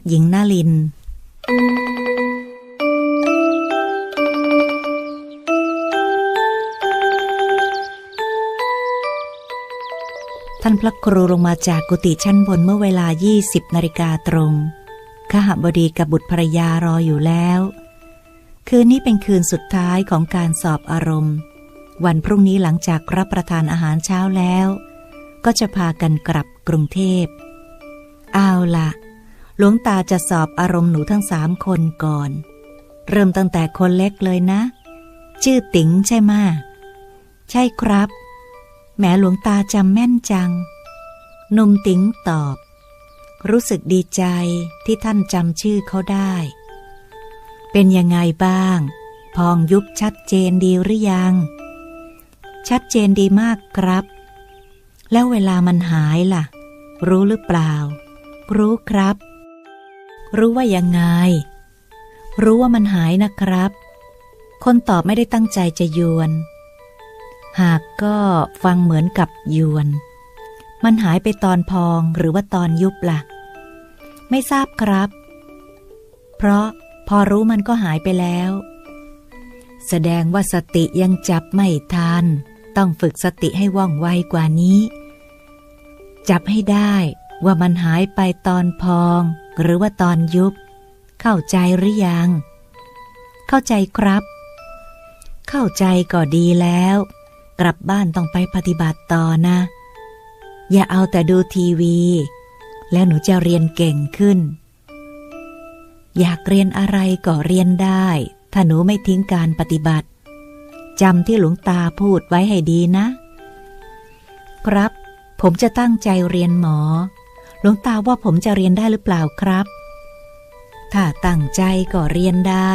พทย์หญิงนาลิน ท่านพระครูลงมาจากกุฏิชั้นบนเมื่อเวลา 20นาฬิกาตรงขหบดีกับบุตรภรรยารออยู่แล้ว คืนนี้เป็นคืนสุดท้ายของการสอบอารมณ์ วันพรุ่งนี้หลังจากรับประทานอาหารเช้าแล้ว ก็จะพากันกลับกรุงเทพ เอาละ หลวงตาจะสอบอารมณ์หนูทั้งสามคนก่อน เริ่มตั้งแต่คนเล็กเลยนะ ชื่อติ๋งใช่ไหมใช่ครับแหมหลวงตาจำแม่นจัง นุ่มติ๋งตอบ รู้สึกดีใจที่ท่านจำชื่อเขาได้ เป็นยังไงบ้าง พองยุบชัดเจนดีหรือยัง ชัดเจนดีมากครับ แล้วเวลามันหายล่ะ รู้หรือเปล่า รู้ครับ รู้ว่ายังไง รู้ว่ามันหายนะครับ คนตอบไม่ได้ตั้งใจจะยวน หากก็ฟังเหมือนกับยวน มันหายไปตอนพองหรือว่าตอนยุบละ่ะ ไม่ทราบครับ เพราะพอรู้มันก็หายไปแล้ว แสดงว่าสติยังจับไม่ทัน ต้องฝึกสติให้ว่องไวกว่านี้ จับให้ได้ว่ามันหายไปตอนพอง หรือว่าตอนยุบ เข้าใจหรือยัง เข้าใจครับ เข้าใจก็ดีแล้ว กลับบ้านต้องไปปฏิบัติต่อนะ อย่าเอาแต่ดูทีวี แล้วหนูจะเรียนเก่งขึ้น อยากเรียนอะไรก็เรียนได้ ถ้าหนูไม่ทิ้งการปฏิบัติจำที่หลวงตาพูดไว้ให้ดีนะ ครับ ผมจะตั้งใจเรียนหมอ หลวงตาว่าผมจะเรียนได้หรือเปล่าครับ ถ้าตั้งใจก็เรียนได้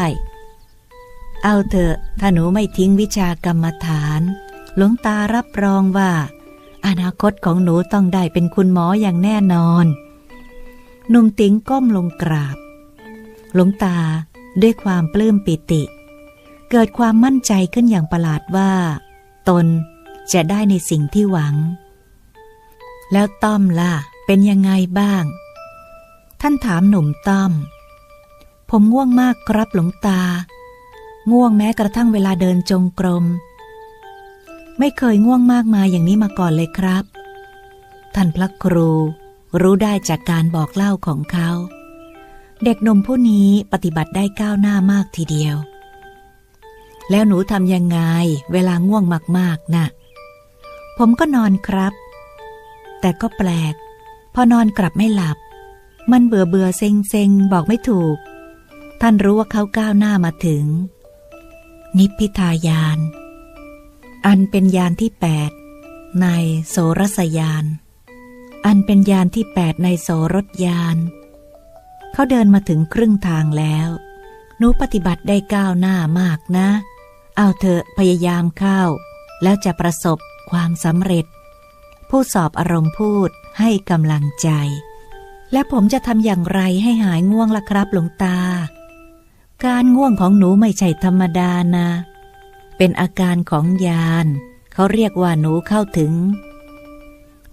เอาเถอะถ้าหนูไม่ทิ้งวิชากรรมฐาน หลวงตารับรองว่า อนาคตของหนูต้องได้เป็นคุณหมออย่างแน่นอนหนุ่มติ๋งก้มลงกราบ หลวงตาด้วยความปลื้มปิติ เกิดความมั่นใจขึ้นอย่างประหลาดว่า ตนจะได้ในสิ่งที่หวัง แล้วต้อมล่ะ เป็นยังไงบ้าง ท่านถามหนุ่มต้อม ผมง่วงมากครับหลวงตา ง่วงแม้กระทั่งเวลาเดินจงกรม ไม่เคยง่วงมากมายอย่างนี้มาก่อนเลยครับ ท่านพระครู รู้ได้จากการบอกเล่าของเขา เด็กหนุ่มผู้นี้ปฏิบัติได้ก้าวหน้ามากทีเดียว แล้วหนูทำยังไง เวลาง่วงมากๆนะ่ะผมก็นอนครับ แต่ก็แปลก พอนอนกลับไม่หลับ มันเบื่อเบื่อเซ็งเซ็งบอกไม่ถูก ท่านรู้ว่าเขาก้าวหน้ามาถึง นิพพิทายาน อันเป็นยานที่แปดในโสรสยาน อันเป็นยานที่แปดในโสรถยาน เขาเดินมาถึงครึ่งทางแล้วหนูปฏิบัติได้ก้าวหน้ามากนะ เอาเถอะพยายามเข้า แล้วจะประสบความสำเร็จ ผู้สอบอารมณ์พูด ให้กำลังใจ และผมจะทำอย่างไรให้หายง่วงล่ะครับหลวงตา การง่วงของหนูไม่ใช่ธรรมดานะ เป็นอาการของยาน เขาเรียกว่าหนูเข้าถึง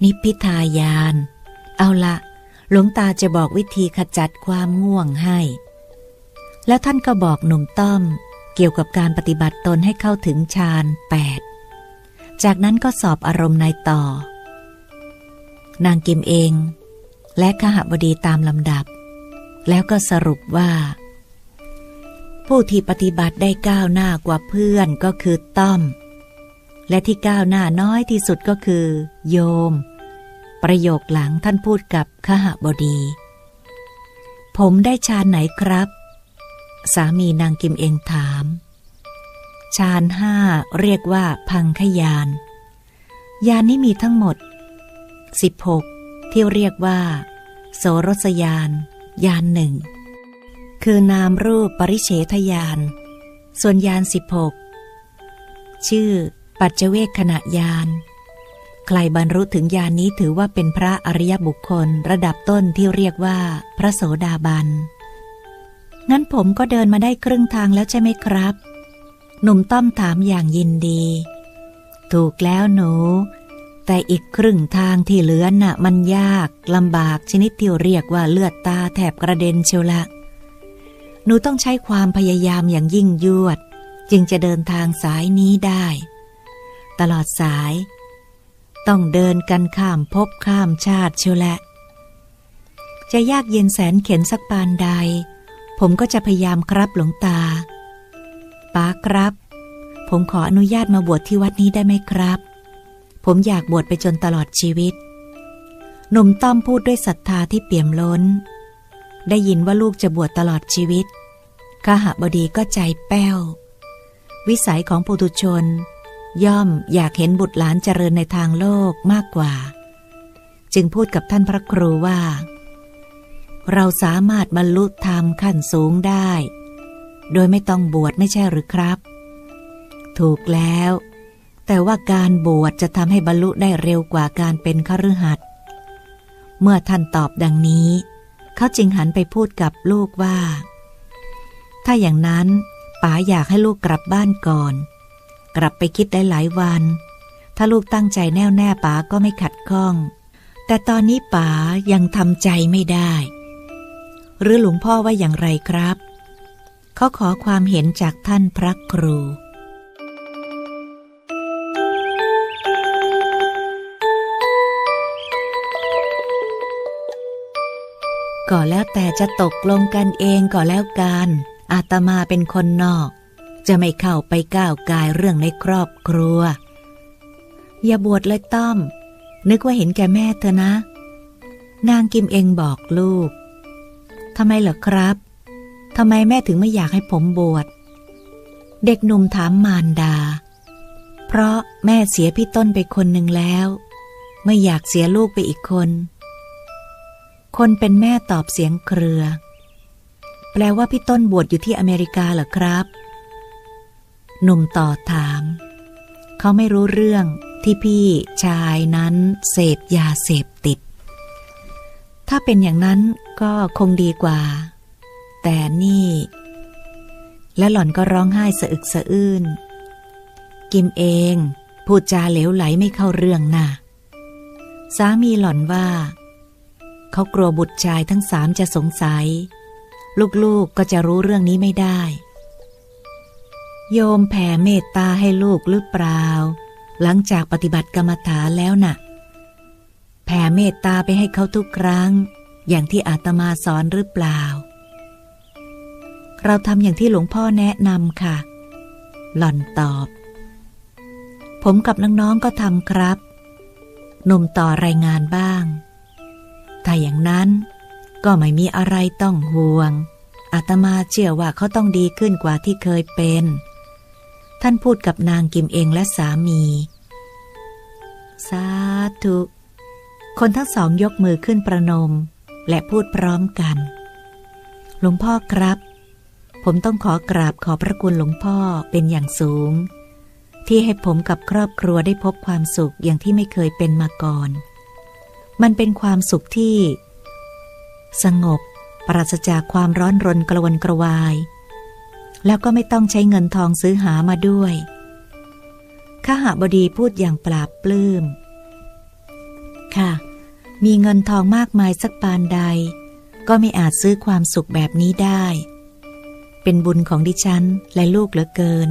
นิพพิทายาน เอาละหลวงตาจะบอกวิธีขจัดความง่วงให้ แล้วท่านก็บอกหนุ่มต้อม เกี่ยวกับการปฏิบัติตนให้เข้าถึงฌานแปดจากนั้นก็สอบอารมณ์ในต่อ นางกิมเอง และขหบดีตามลำดับ แล้วก็สรุปว่า ผู้ที่ปฏิบัติได้ก้าวหน้ากว่าเพื่อนก็คือต้อม และที่ก้าวหน้าน้อยที่สุดก็คือ โยม ประโยคหลังท่านพูดกับขหบดี ผมได้ฌานไหนครับ สามีนางกิมเองถามฌานห้าเรียกว่าพังขยาน ยานนี้มีทั้งหมด 16 ที่เรียกว่า โสรสยาน ยานหนึ่ง คือนามรูปปริเฉทยาน ส่วนยาน 16 ชื่อ ปัจเจเวคขณะยาน ใครบรรลุถึงยานนี้ถือว่าเป็นพระอริยบุคคลระดับต้นที่เรียกว่า พระโสดาบัน งั้นผมก็เดินมาได้ครึ่งทางแล้วใช่ไหมครับ หนุ่มต้อมถามอย่างยินดี ถูกแล้วหนู แต่อีกครึ่งทางที่เหลือน่ะ มันยากลำบากชนิดที่เรียกว่าเลือดตาแถบกระเด็นเชียวละหนูต้องใช้ความพยายามอย่างยิ่งยวด จึงจะเดินทางสายนี้ได้ ตลอดสาย ต้องเดินกันข้ามภพข้ามชาติเชียวแหละ จะยากเย็นแสนเข็นสักปานใด ผมก็จะพยายามครับหลวงตาป้าครับ ผมขออนุญาตมาบวชที่วัดนี้ได้ไหมครับ ผมอยากบวชไปจนตลอดชีวิต หนุ่มต้อมพูดด้วยศรัทธาที่เปี่ยมล้น ได้ยินว่าลูกจะบวชตลอดชีวิตขหบดีก็ใจแป้ว วิสัยของปุถุชน ย่อมอยากเห็นบุตรหลานเจริญในทางโลกมากกว่า จึงพูดกับท่านพระครูว่า เราสามารถบรรลุธรรมขั้นสูงได้ โดยไม่ต้องบวชไม่ใช่หรือครับ ถูกแล้ว แต่ว่าการบวชจะทำให้บรรลุได้เร็วกว่าการเป็นคฤหัสเมื่อท่านตอบดังนี้ เขาจึงหันไปพูดกับลูกว่า ถ้าอย่างนั้นป๋าอยากให้ลูกกลับบ้านก่อน กลับไปคิดได้หลายวัน ถ้าลูกตั้งใจแน่วแน่ป๋าก็ไม่ขัดข้อง แต่ตอนนี้ป๋ายังทำใจไม่ได้ หรือหลวงพ่อว่าอย่างไรครับ เขาขอความเห็นจากท่านพระครู ก็แล้วแต่จะตกลงกันเองก็แล้วกัน อาตมาเป็นคนนอก จะไม่เข้าไปก้าวกายเรื่องในครอบครัว อย่าบวชเลยต้อม นึกว่าเห็นแก่แม่เธอนะ นางกิมเองบอกลูก ทำไมเหรอครับทำไมแม่ถึงไม่อยากให้ผมบวช เด็กหนุ่มถามมารดา เพราะแม่เสียพี่ต้นไปคนหนึ่งแล้ว ไม่อยากเสียลูกไปอีกคน คนเป็นแม่ตอบเสียงเครือ แปลว่าพี่ต้นบวชอยู่ที่อเมริกาเหรอครับ หนุ่มต่อถาม เขาไม่รู้เรื่องที่พี่ชายนั้นเสพยาเสพติด ถ้าเป็นอย่างนั้นก็คงดีกว่า แต่นี่ และหล่อนก็ร้องไห้สะอึกสะอื้น กิมเอง พูดจาเหลวไหลไม่เข้าเรื่องน่ะ สามีหล่อนว่า เขากลัวบุตรชายทั้งสามจะสงสัย ลูกๆกก็จะรู้เรื่องนี้ไม่ได้ โยมแผ่เมตตาให้ลูกหรือเปล่า หลังจากปฏิบัติกรรมฐานแล้วน่ะ แผ่เมตตาไปให้เขาทุกครั้ง อย่างที่อาตมาสอนหรือเปล่า เราทำอย่างที่หลวงพ่อแนะนำค่ะ หล่อนตอบ ผมกับน้องๆก็ทำครับ หนุ่มต่อรายงานบ้าง ถ้าอย่างนั้นก็ไม่มีอะไรต้องห่วง อาตมาเชื่อว่าเขาต้องดีขึ้นกว่าที่เคยเป็น ท่านพูดกับนางกิมเองและสามี สาธุ คนทั้งสองยกมือขึ้นประนม และพูดพร้อมกัน หลวงพ่อครับ ผมต้องขอกราบขอพระคุณหลวงพ่อเป็นอย่างสูง ที่ให้ผมกับครอบครัวได้พบความสุขอย่างที่ไม่เคยเป็นมาก่อน มันเป็นความสุขที่ สงบ ปราศจากความร้อนรนกระวนกระวาย แล้วก็ไม่ต้องใช้เงินทองซื้อหามาด้วยข้าหาบดีพูดอย่างปราบปลื้ม ค่ะ มีเงินทองมากมายสักปานใด ก็ไม่อาจซื้อความสุขแบบนี้ได้ เป็นบุญของดิฉันและลูกเหลือเกิน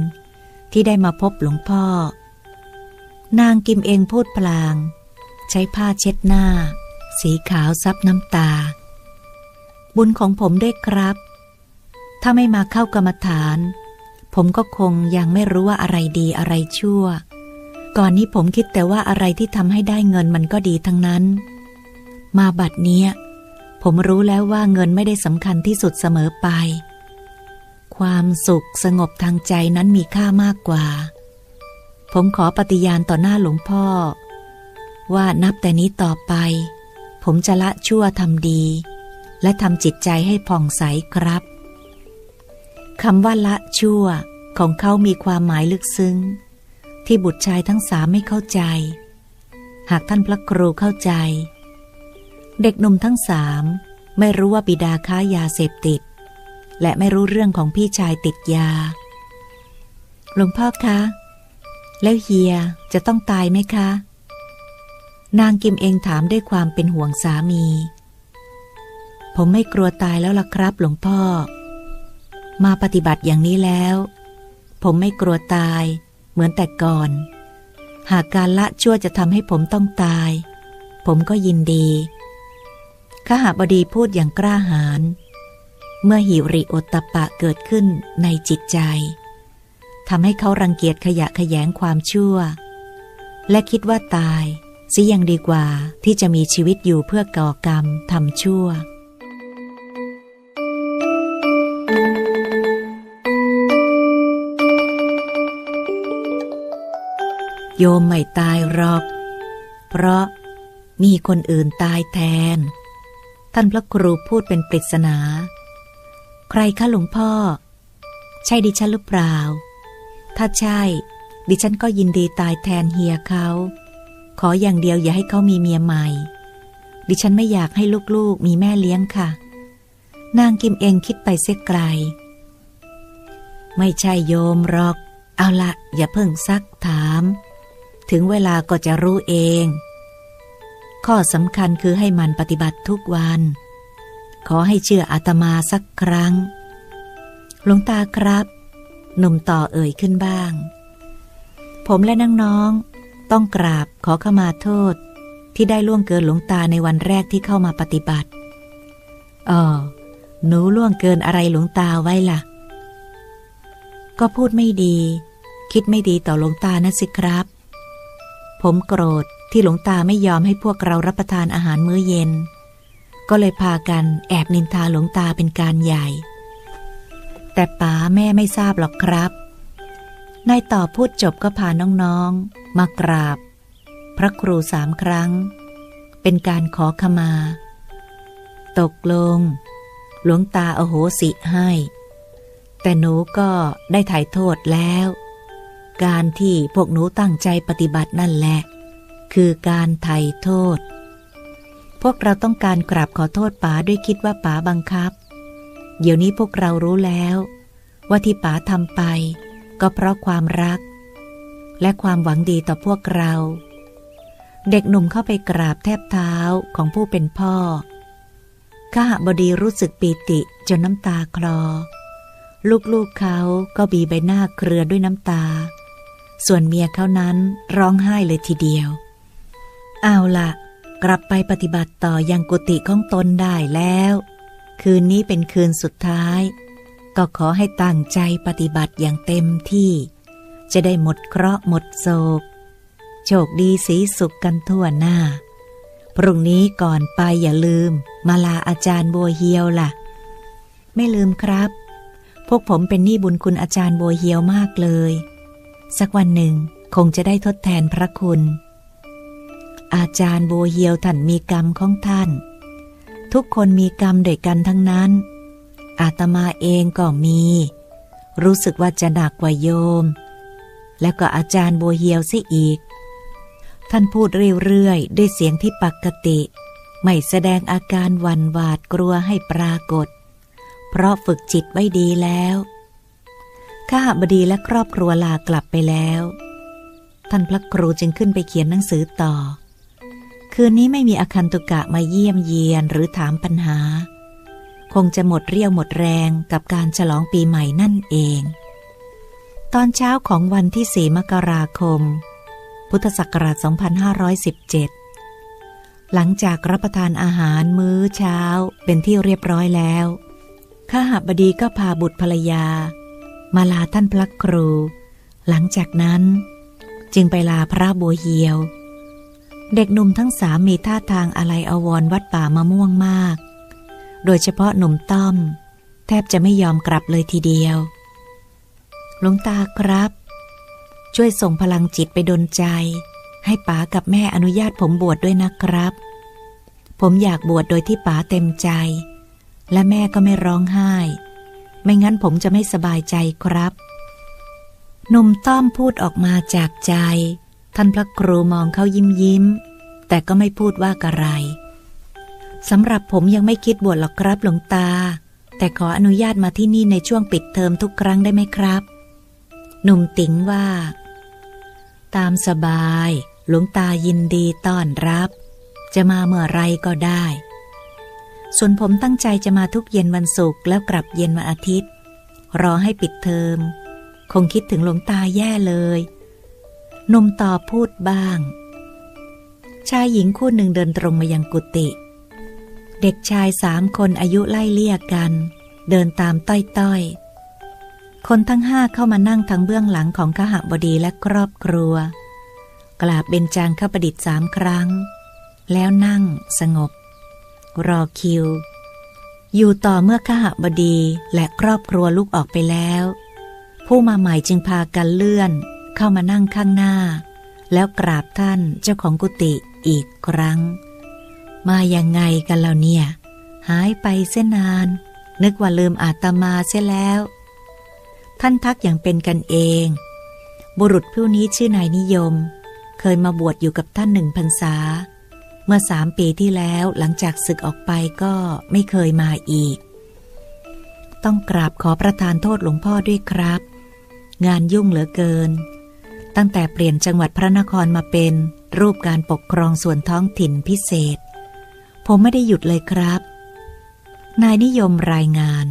ที่ได้มาพบหลวงพ่อ นางกิมเองพูดพลาง ใช้ผ้าเช็ดหน้า สีขาวซับน้ำตา บุญของผมด้วยครับ ถ้าไม่มาเข้ากรรมฐาน ผมก็คงยังไม่รู้ว่าอะไรดีอะไรชั่ว ก่อนนี้ผมคิดแต่ว่าอะไรที่ทำให้ได้เงินมันก็ดีทั้งนั้น มาบัดเนี้ย ผมรู้แล้วว่าเงินไม่ได้สำคัญที่สุดเสมอไป ความสุขสงบทางใจนั้นมีค่ามากกว่าผมขอปฏิญาณต่อหน้าหลวงพ่อ ว่านับแต่นี้ต่อไป ผมจะละชั่วทำดี และทำจิตใจให้ผ่องใสครับคำว่าละชั่วของเขามีความหมายลึกซึ้ง ที่บุตรชายทั้งสามไม่เข้าใจ หากท่านพระครูเข้าใจ เด็กหนุ่มทั้งสามไม่รู้ว่าบิดาค้ายาเสพติด และไม่รู้เรื่องของพี่ชายติดยา หลวงพ่อคะ แล้วเฮียจะต้องตายไหมคะ นางกิมเองถามด้วยความเป็นห่วงสามี ผมไม่กลัวตายแล้วล่ะครับหลวงพ่อ มาปฏิบัติอย่างนี้แล้ว ผมไม่กลัวตาย เหมือนแต่ก่อน หากการละชั่วจะทำให้ผมต้องตาย ผมก็ยินดีขหาบดีพูดอย่างกล้าหาญเมื่อหิริโอตตปปะเกิดขึ้นในจิตใจทำให้เขารังเกียจขยะแขยงความชั่ว และคิดว่าตาย ซิยังดีกว่าที่จะมีชีวิตอยู่เพื่อก่อกรรมทำชั่ว โยมไม่ตายหรอก เพราะมีคนอื่นตายแทน ท่านพระครูพูดเป็นปริศนา ใครคะหลวงพ่อ ใช่ดิฉันหรือเปล่า ถ้าใช่ ดิฉันก็ยินดีตายแทนเฮียเขา ขออย่างเดียวอย่าให้เขามีเมียใหม่ ดิฉันไม่อยากให้ลูกๆมีแม่เลี้ยงค่ะ นางกิมเองคิดไปเสียไกล ไม่ใช่โยมหรอก เอาละอย่าเพิ่งซักถาม ถึงเวลาก็จะรู้เอง ข้อสำคัญคือให้มันปฏิบัติทุกวัน ขอให้เชื่ออาตมาสักครั้ง หลวงตาครับ หนุ่มต่อเอ่ยขึ้นบ้าง ผมและน้องๆ ต้องกราบขอขมาโทษ ที่ได้ล่วงเกินหลวงตาในวันแรกที่เข้ามาปฏิบัติอ๋อหนูล่วงเกินอะไรหลวงตาไว้ล่ะ ก็พูดไม่ดี คิดไม่ดีต่อหลวงตานะสิครับ ผมโกรธที่หลวงตาไม่ยอมให้พวกเรารับประทานอาหารมื้อเย็น ก็เลยพากันแอบนินทาหลวงตาเป็นการใหญ่ แต่ป๋าแม่ไม่ทราบหรอกครับ นายต่อพูดจบก็พาน้องๆ มากราบ พระครูสามครั้ง เป็นการขอขมา ตกลง หลวงตาอโหสิให้ แต่หนูก็ได้ถ่ายโทษแล้ว การที่พวกหนูตั้งใจปฏิบัตินั่นแหละ คือการไถ่โทษ พวกเราต้องการกราบขอโทษป๋าด้วยคิดว่าป๋าบังคับ เดี๋ยวนี้พวกเรารู้แล้ว ว่าที่ป๋าทำไป ก็เพราะความรัก และความหวังดีต่อพวกเรา เด็กหนุ่มเข้าไปกราบแทบเท้าของผู้เป็นพ่อข้าบดีรู้สึกปีติจนน้ำตาคลอ ลูกๆเขาก็บีใบหน้าเครือด้วยน้ำตา ส่วนเมียเขานั้นร้องไห้เลยทีเดียว เอาละกลับไปปฏิบัติต่อยังกุฏิของตนได้แล้ว คืนนี้เป็นคืนสุดท้าย ก็ขอให้ตั้งใจปฏิบัติอย่างเต็มที่ จะได้หมดเคราะห์หมดโศก โชคดีสีสุขกันทั่วหน้า พรุ่งนี้ก่อนไปอย่าลืม มาลาอาจารย์บัวเฮียวล่ะ ไม่ลืมครับ พวกผมเป็นหนี้บุญคุณอาจารย์บัวเฮียวมากเลย สักวันหนึ่งคงจะได้ทดแทนพระคุณ อาจารย์บัวเฮียวท่านมีกรรมของท่าน ทุกคนมีกรรมด้วยกันทั้งนั้น อาตมาเองก็มี รู้สึกว่าจะหนักกว่าโยม แล้วก็อาจารย์บัวเฮียวซิอีก ท่านพูดเรื่อยๆ ด้วยเสียงที่ปกติ ไม่แสดงอาการวันหวาดกลัวให้ปรากฏ เพราะฝึกจิตไว้ดีแล้วข้าบดีและครอบครัวลากลับไปแล้ว ท่านพระครูจึงขึ้นไปเขียนหนังสือต่อ คืนนี้ไม่มีอาคันตุกะมาเยี่ยมเยียนหรือถามปัญหา คงจะหมดเรี่ยวหมดแรงกับการฉลองปีใหม่นั่นเอง ตอนเช้าของวันที่ 4 มกราคม พุทธศักราช 2517 หลังจากรับประทานอาหารมื้อเช้าเป็นที่เรียบร้อยแล้วข้าหบดีก็พาบุตรภรรยา มาลาท่านพระครู หลังจากนั้นจึงไปลาพระบัวเฮียว เด็กหนุ่มทั้งสามมีท่าทางอะไรอววรวัดป่ามะม่วงมาก โดยเฉพาะหนุ่มต้อม แทบจะไม่ยอมกลับเลยทีเดียว หลวงตาครับ ช่วยส่งพลังจิตไปดนใจ ให้ป๋ากับแม่อนุญาตผมบวชดด้วยนะครับ ผมอยากบวชโดยที่ป๋าเต็มใจ และแม่ก็ไม่ร้องไห้ ไม่งั้นผมจะไม่สบายใจครับหนุ่มต้อมพูดออกมาจากใจ ท่านพระครูมองเขายิ้มยิ้ม แต่ก็ไม่พูดว่าอะไร สำหรับผมยังไม่คิดบวชหรอกครับหลวงตา แต่ขออนุญาตมาที่นี่ในช่วงปิดเทอมทุกครั้งได้ไหมครับ หนุ่มติ๋งว่า ตามสบาย หลวงตายินดีต้อนรับ จะมาเมื่อไรก็ได้ ส่วนผมตั้งใจจะมาทุกเย็นวันศุกร์แล้วกลับเย็นวันอาทิตย์ รอให้ปิดเทอม คงคิดถึงหลวงตาแย่เลยหนมต่อพูดบ้างชายหญิงคู่หนึ่งเดินตรงมายังกุฏิ เด็กชายสามคนอายุไล่เลี่ยกัน เดินตามต้อยๆ คนทั้งห้าเข้ามานั่งทางเบื้องหลังของขหบดีและครอบครัว กราบเบญจางข้าประดิษฐ์สามครั้ง แล้วนั่งสงบ รอคิว อยู่ต่อเมื่อขหบดีและครอบครัวลูกออกไปแล้ว ผู้มาใหม่จึงพากันเลื่อน เข้ามานั่งข้างหน้า แล้วกราบท่านเจ้าของกุฏิอีกครั้ง มาอยังไงกันแล้วเนี่ย หายไปเส้นนาน นึกว่าลืมอาตมาเสียแล้ว ท่านทักอย่างเป็นกันเอง บุรุษผู้นี้ชื่อนายนิยม เคยมาบวชอยู่กับท่านหนึ่งพรรษา เมื่อสามปีที่แล้วหลังจากศึกออกไปก็ไม่เคยมาอีก ต้องกราบขอประทานโทษหลวงพ่อด้วยครับ งานยุ่งเหลือเกิน ตั้งแต่เปลี่ยนจังหวัดพระนครมาเป็นรูปการปกครองส่วนท้องถิ่นพิเศษ ผมไม่ได้หยุดเลยครับ นายนิยมรายงาน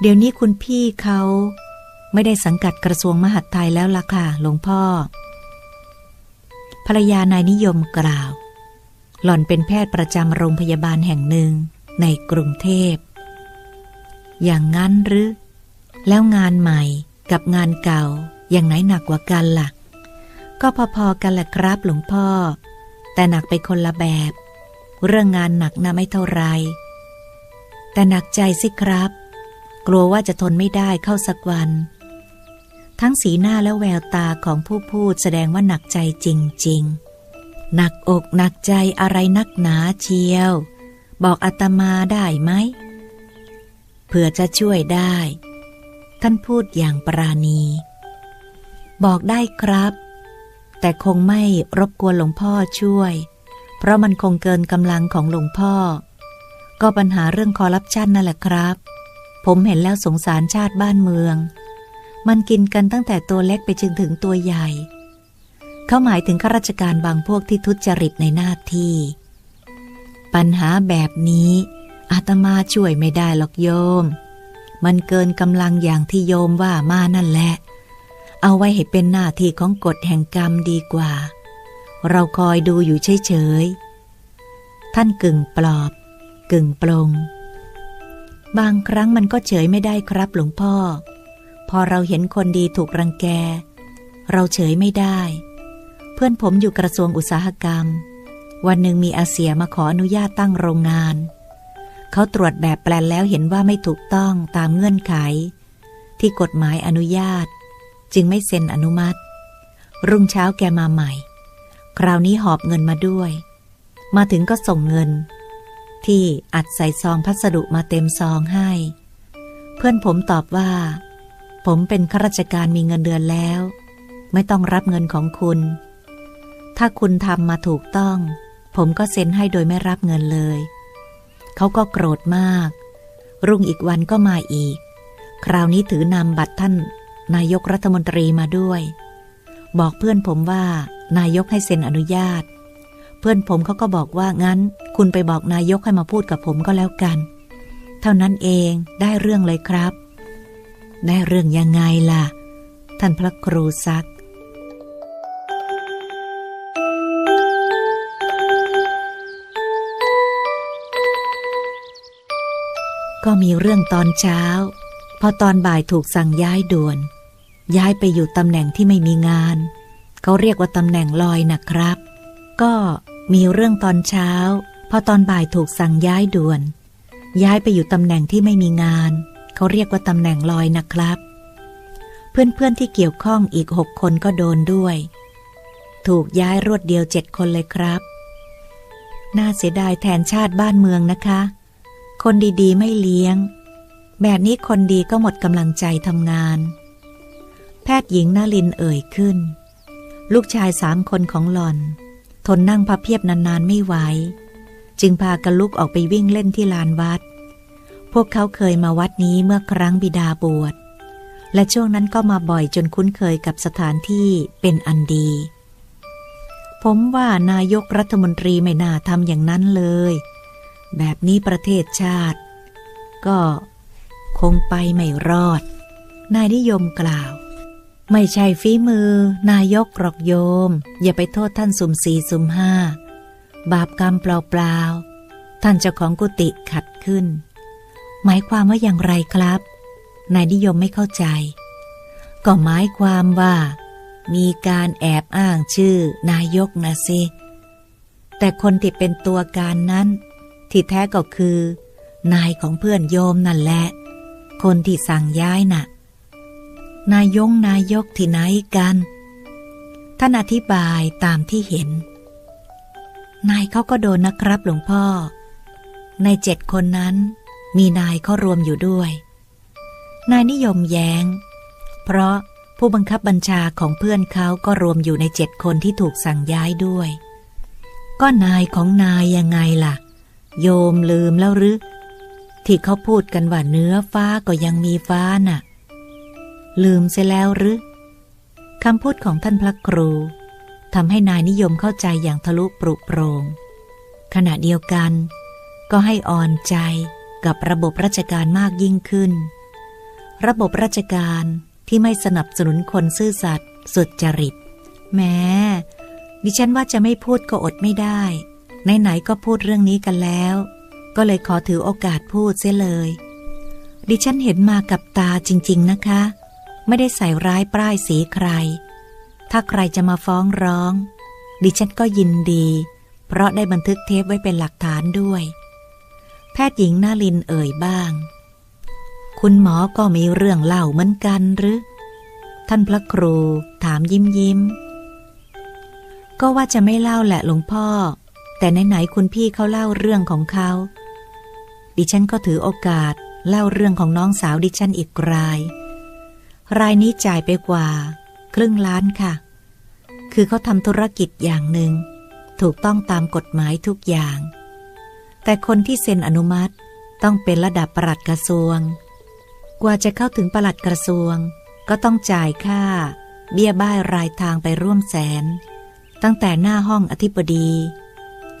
เดี๋ยวนี้คุณพี่เขาไม่ได้สังกัดกระทรวงมหาดไทยแล้วล่ะค่ะหลวงพ่อ ภรรยานายนิยมกล่าว หล่อนเป็นแพทย์ประจำโรงพยาบาลแห่งหนึ่งในกรุงเทพ อย่างงั้นหรือ แล้วงานใหม่กับงานเก่าอย่างไหนหนักกว่ากันละ่ะ ก็พอๆกันแหละครับหลวงพ่อ แต่หนักไปคนละแบบ เรื่องงานหนักนะไม่เท่าไร แต่หนักใจสิครับ กลัวว่าจะทนไม่ได้เข้าสักวัน ทั้งสีหน้าและแววตาของผู้พูดแสดงว่าหนักใจจริง ๆ หนักอกหนักใจอะไรนักหนาเชียว บอกอาตมาได้ไหมเผื่อจะช่วยได้ ท่านพูดอย่างปราณี บอกได้ครับ แต่คงไม่รบกวนหลวงพ่อช่วย เพราะมันคงเกินกำลังของหลวงพ่อ ก็ปัญหาเรื่องคอร์รัปชันนั่นแหละครับ ผมเห็นแล้วสงสารชาติบ้านเมือง มันกินกันตั้งแต่ตัวเล็กไปจนถึงตัวใหญ่ เขาหมายถึงข้าราชการบางพวกที่ทุจริตในหน้าที่ ปัญหาแบบนี้อาตมาช่วยไม่ได้หรอกโยม มันเกินกำลังอย่างที่โยมว่ามานั่นแหละ เอาไว้ให้เป็นหน้าที่ของกฎแห่งกรรมดีกว่า เราคอยดูอยู่เฉยๆ ท่านกึ่งปลอบ กึ่งปลง บางครั้งมันก็เฉยไม่ได้ครับหลวงพ่อ พอเราเห็นคนดีถูกรังแก เราเฉยไม่ได้ เพื่อนผมอยู่กระทรวงอุตสาหกรรม วันหนึ่งมีอาเซียมาขออนุญาตตั้งโรงงาน เขาตรวจแบบแปลนแล้วเห็นว่าไม่ถูกต้องตามเงื่อนไข ที่กฎหมายอนุญาต จึงไม่เซ็นอนุมัติ รุ่งเช้าแกมาใหม่ คราวนี้หอบเงินมาด้วย มาถึงก็ส่งเงิน ที่อัดใส่ซองพัสดุมาเต็มซองให้ เพื่อนผมตอบว่า ผมเป็นข้าราชการมีเงินเดือนแล้ว ไม่ต้องรับเงินของคุณ ถ้าคุณทำมาถูกต้อง ผมก็เซ็นให้โดยไม่รับเงินเลย เขาก็โกรธมาก รุ่งอีกวันก็มาอีก คราวนี้ถือนำบัตรท่านนายกรัฐมนตรีมาด้วย บอกเพื่อนผมว่านายกให้เซ็นอนุญาต เพื่อนผมเขาก็บอกว่างั้น คุณไปบอกนายกให้มาพูดกับผมก็แล้วกัน เท่านั้นเองได้เรื่องเลยครับ ได้เรื่องยังไงล่ะ ท่านพระครูซักก็มีเรื่องตอนเช้า พอตอนบ่ายถูกสั่งย้ายด่วน ย้ายไปอยู่ตำแหน่งที่ไม่มีงาน เขาเรียกว่าตำแหน่งลอยนะครับ ก็มีเรื่องตอนเช้า พอตอนบ่ายถูกสั่งย้ายด่วน ย้ายไปอยู่ตำแหน่งที่ไม่มีงาน เขาเรียกว่าตำแหน่งลอยนะครับ เพื่อนๆที่เกี่ยวข้องอีกหกคนก็โดนด้วย ถูกย้ายรวดเดียวเจ็ดคนเลยครับ น่าเสียดายแทนชาติบ้านเมืองนะคะ คนดีๆไม่เลี้ยง แบบนี้คนดีก็หมดกำลังใจทำงาน พทย์หญิงนาลินเอ่ยขึ้น ลูกชายสามคนของหลอน ทนนั่งพับเพียบนานๆไม่ไหว จึงพากันลุกออกไปวิ่งเล่นที่ลานวัด พวกเขาเคยมาวัดนี้เมื่อครั้งบิดาบวช และช่วงนั้นก็มาบ่อยจนคุ้นเคยกับสถานที่เป็นอันดี ผมว่านายกรัฐมนตรีไม่น่าทำอย่างนั้นเลย แบบนี้ประเทศชาติ ก็คงไปไม่รอด นายนิยมกล่าว ไม่ใช่ฝีมือ นายกกรอกโยม อย่าไปโทษท่านสุมสี่สุมห้า บาปกรรมเปล่าๆ ท่านเจ้าของกุฏิขัดขึ้น หมายความว่าอย่างไรครับ นายนิยมไม่เข้าใจ ก็หมายความว่า มีการแอบอ้างชื่อ นายกนะสิ แต่คนที่เป็นตัวการนั้น ที่แท้ก็คือ นายของเพื่อนโยมนั่นแหละ คนที่สั่งย้ายน่ะ นายงนายกที่ไหนกัน ท่านอธิบายตามที่เห็น นายเขาก็โดนนะครับหลวงพ่อ ในเจ็ดคนนั้น มีนายเขารวมอยู่ด้วย นายนิยมแย้ง เพราะผู้บังคับบัญชาของเพื่อนเขาก็รวมอยู่ในเจ็ดคนที่ถูกสั่งย้ายด้วย ก็นายของนายยังไงล่ะ โยมลืมแล้วหรือที่เขาพูดกันว่าเนื้อฟ้าก็ยังมีฟ้าน่ะ ลืมเสียแล้วหรือคำพูดของท่านพระครูทำให้นายนิยมเข้าใจอย่างทะลุปรุโปรง ขณะเดียวกัน ก็ให้อ่อนใจกับระบบราชการมากยิ่งขึ้น ระบบราชการที่ไม่สนับสนุนคนซื่อสัตย์สุดจริต แม้ ดิฉันว่าจะไม่พูดก็อดไม่ได้ ไหนๆก็พูดเรื่องนี้กันแล้ว ก็เลยขอถือโอกาสพูดเสียเลย ดิฉันเห็นมากับตาจริง ๆนะคะ ไม่ได้ใส่ร้ายป้ายสีใคร ถ้าใครจะมาฟ้องร้อง ดิฉันก็ยินดี เพราะได้บันทึกเทปไว้เป็นหลักฐานด้วย แพทย์หญิงนาลินเอ่ยบ้าง คุณหมอก็มีเรื่องเล่าเหมือนกันหรือ ท่านพระครูถามยิ้มยิ้ม ก็ว่าจะไม่เล่าแหละหลวงพ่อ แต่ไหนๆคุณพี่เขาเล่าเรื่องของเขา ดิฉันก็ถือโอกาสเล่าเรื่องของน้องสาวดิฉันอีกราย รายนี้จ่ายไปกว่า ครึ่งล้านค่ะ คือเขาทำธุรกิจอย่างหนึ่ง ถูกต้องตามกฎหมายทุกอย่าง แต่คนที่เซ็นอนุมัติต้องเป็นระดับปลัดกระทรวง กว่าจะเข้าถึงปลัดกระทรวง ก็ต้องจ่ายค่า เบี้ยบ้ายรายทางไปร่วมแสน ตั้งแต่หน้าห้องอธิบดี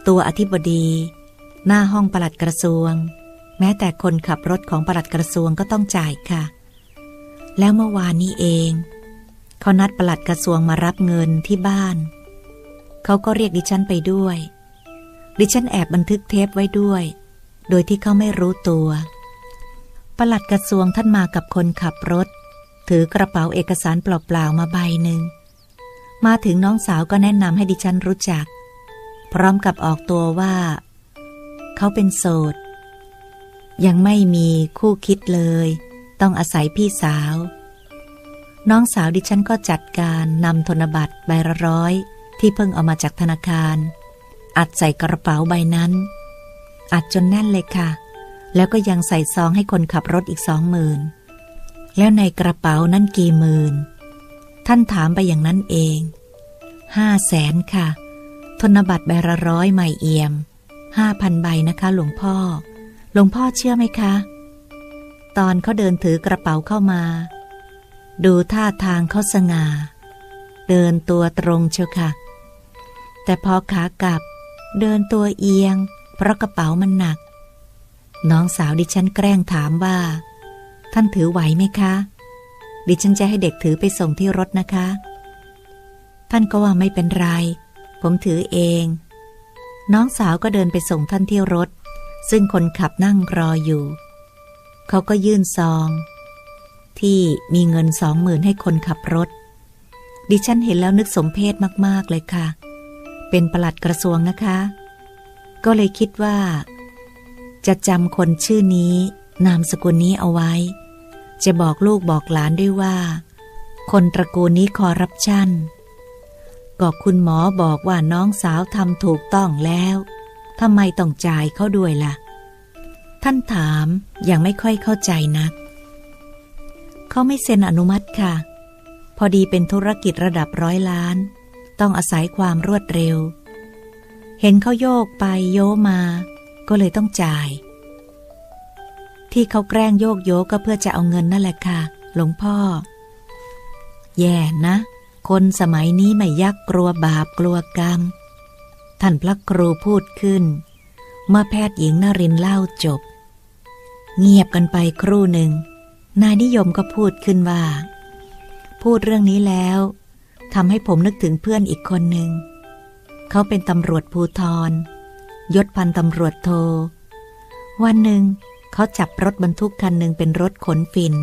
ตัวอธิบดี หน้าห้องปลัดกระทรวง แม้แต่คนขับรถของปลัดกระทรวงก็ต้องจ่ายค่ะ แล้วเมื่อวานนี้เอง เขานัดปลัดกระทรวงมารับเงินที่บ้าน เขาก็เรียกดิฉันไปด้วย ดิฉันแอบบันทึกเทปไว้ด้วย โดยที่เขาไม่รู้ตัวปลัดกระทรวงท่านมากับคนขับรถ ถือกระเป๋าเอกสารเปล่าๆมาใบหนึ่ง มาถึงน้องสาวก็แนะนำให้ดิฉันรู้จัก พร้อมกับออกตัวว่า เขาเป็นโสด ยังไม่มีคู่คิดเลย ต้องอาศัยพี่สาว น้องสาวดิฉันก็จัดการนำธนบัตรใบละร้อย ที่เพิ่งเอามาจากธนาคาร อัดใส่กระเป๋าใบนั้น อัดจนแน่นเลยค่ะ แล้วก็ยังใส่ซองให้คนขับรถอีกสองหมื่นแล้วในกระเป๋านั้นกี่หมื่น ท่านถามไปอย่างนั้นเองห้าแสนค่ะ ธนบัตรใบละร้อยใหม่เอี่ยมห้าพันใบนะคะ หลวงพ่อ หลวงพ่อเชื่อไหมคะ ตอนเขาเดินถือกระเป๋าเข้ามา ดูท่าทางเขาสง่า เดินตัวตรงเชียวค่ะ แต่พอขากลับ เดินตัวเอียง เพราะกระเป๋ามันหนัก น้องสาวดิฉันแกล้งถามว่า ท่านถือไหวไหมคะ ดิฉันจะให้เด็กถือไปส่งที่รถนะคะ ท่านก็ว่าไม่เป็นไร ผมถือเอง น้องสาวก็เดินไปส่งท่านที่รถ ซึ่งคนขับนั่งรออยู่ เขาก็ยื่นซอง ที่มีเงินสองหมื่นให้คนขับรถ ดิฉันเห็นแล้วนึกสมเพศมาก ๆ เลยค่ะ เป็นประหลัดกระทรวงนะคะ ก็เลยคิดว่า จะจำคนชื่อนี้ นามสกุลนี้เอาไว้ จะบอกลูกบอกหลานด้วยว่า คนตระกูลนี้คอรับชั่นก็คุณหมอบอกว่าน้องสาวทำถูกต้องแล้วทำไมต้องจ่ายเขาด้วยล่ะ ท่านถามย่างไม่ค่อยเข้าใจนัก เขาไม่เซ็นอนุมัติค่ะ พอดีเป็นธุรกิจระดับร้อยล้าน ต้องอาศัยความรวดเร็ว เห็นเขาโยกไปโยมา ก็เลยต้องจ่าย ที่เขาแกล้งโยกโยก็เพื่อจะเอาเงินนั่นแหละค่ะ หลวงพ่อ แย่นะ คนสมัยนี้ไม่ยักกลัวบาปกลัวกรรม ท่านพระครูพูดขึ้นเมื่อแพทย์หญิงนรินเล่าจบ เงียบกันไปครู่หนึ่ง นายนิยมก็พูดขึ้นว่า พูดเรื่องนี้แล้วทำให้ผมนึกถึงเพื่อนอีกคนหนึ่ง เขาเป็นตำรวจภูทร ยศพันตำรวจโท วันหนึ่ง เขาจับรถบรรทุกคันหนึ่งเป็นรถขนฝิ่น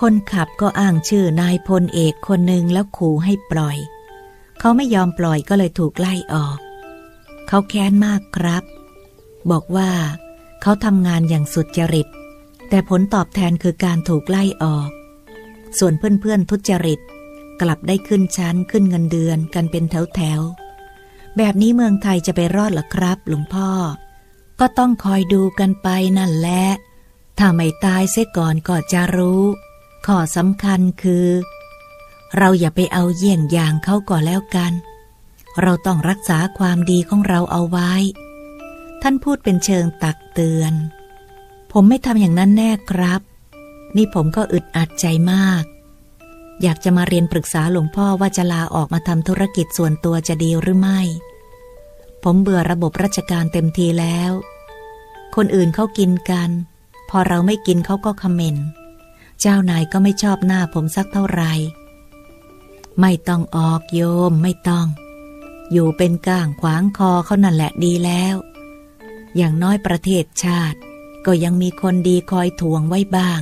คนขับก็อ้างชื่อนายพลเอกคนหนึ่งแล้วขู่ให้ปล่อย เขาไม่ยอมปล่อยก็เลยถูกไล่ออก เขาแค้นมากครับ บอกว่า เขาทำงานอย่างสุดจริต แต่ผลตอบแทนคือการถูกไล่ออก ส่วนเพื่อนๆทุจริต กลับได้ขึ้นชั้นขึ้นเงินเดือนกันเป็นแถวๆ แบบนี้เมืองไทยจะไปรอดหรอครับ หลวงพ่อ ก็ต้องคอยดูกันไปนั่นแหละ ถ้าไม่ตายเสียก่อนก็จะรู้ ข้อสำคัญคือ เราอย่าไปเอาเยี่ยงอย่างเขาก่อนแล้วกัน เราต้องรักษาความดีของเราเอาไว้ ท่านพูดเป็นเชิงตักเตือน ผมไม่ทำอย่างนั้นแน่ครับ นี่ผมก็อึดอัดใจมาก อยากจะมาเรียนปรึกษาหลวงพ่อว่าจะลาออกมาทำธุรกิจส่วนตัวจะดีหรือไม่ ผมเบื่อระบบราชการเต็มทีแล้ว คนอื่นเขากินกัน พอเราไม่กินเขาก็คอมเมนต์เจ้านายก็ไม่ชอบหน้าผมสักเท่าไหร่ไม่ต้องออกโยมไม่ต้อง อยู่เป็นก้างขวางคอเขานั่นแหละดีแล้ว อย่างน้อยประเทศชาติ ก็ยังมีคนดีคอยทวงไว้บ้าง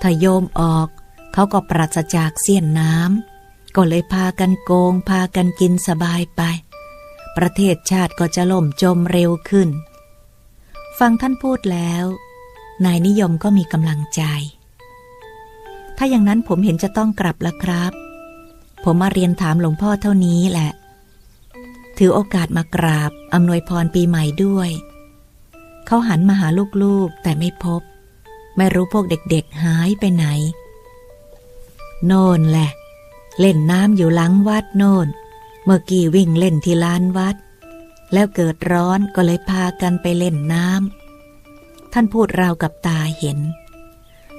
ถ้าโยมออก เขาก็ปราศจากเสี้ยนน้ำก็เลยพากันโกง พากันกินสบายไป ประเทศชาติก็จะล่มจมเร็วขึ้น ฟังท่านพูดแล้ว นายนิยมก็มีกำลังใจ ถ้าอย่างนั้นผมเห็นจะต้องกลับแล้วครับ ผมมาเรียนถามหลวงพ่อเท่านี้แหละ ถือโอกาสมากราบอำนวยพรปีใหม่ด้วย เขาหันมาหาลูกๆ แต่ไม่พบ ไม่รู้พวกเด็กๆหายไปไหน โน่นแหละ เล่นน้ำอยู่หลังวัดโน่น เมื่อกี้วิ่งเล่นที่ลานวัด แล้วเกิดร้อนก็เลยพากันไปเล่นน้ำท่านพูดราวกับตาเห็น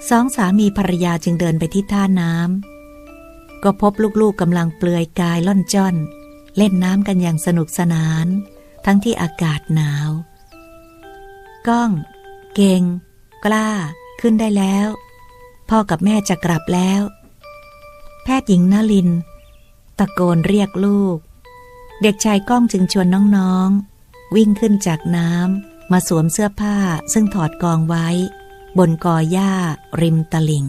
สองสามีภรรยาจึงเดินไปที่ท่าน้ำก็พบลูกๆกำลังเปลือยกายล่อนจ้อน เล่นน้ำกันอย่างสนุกสนาน ทั้งที่อากาศหนาว ก้อง เก่ง กล้า ขึ้นได้แล้ว พ่อกับแม่จะกลับแล้ว แพทย์หญิงนลิน ตะโกนเรียกลูก เด็กชายก้องจึงชวนน้องๆ วิ่งขึ้นจากน้ำมาสวมเสื้อผ้าซึ่งถอดกองไว้ บนกอหญ้าริมตลิ่ง